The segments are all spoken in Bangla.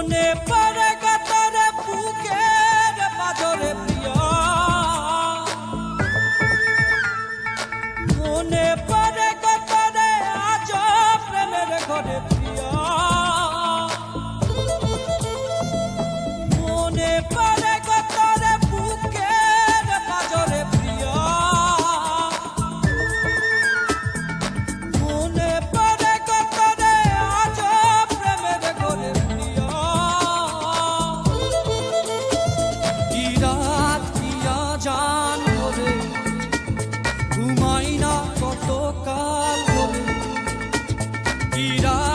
মনে পড়ে গতরে বুকের বাদরে gira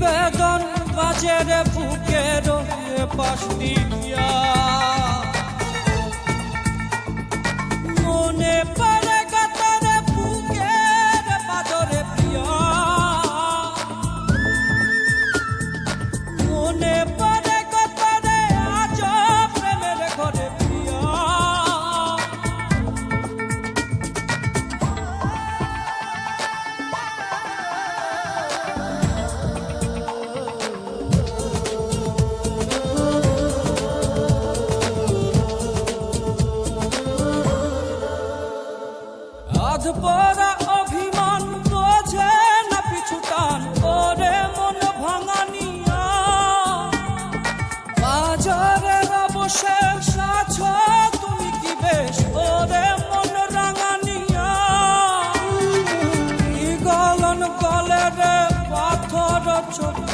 বেদন বাজের বুকের পাশনি মনে পা Çok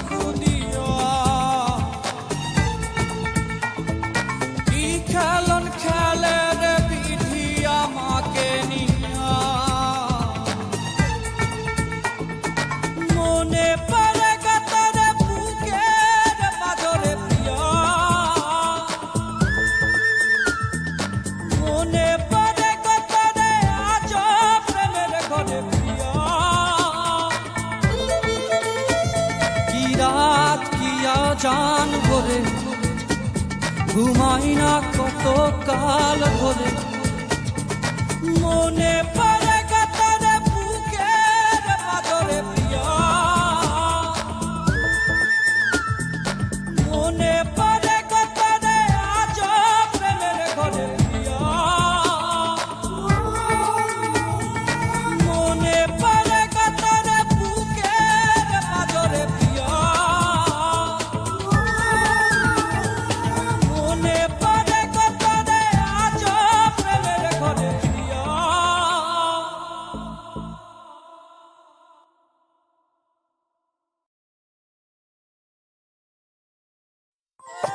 ধরে ঘুমাই না কত কাল ধরে মনে পড়ে you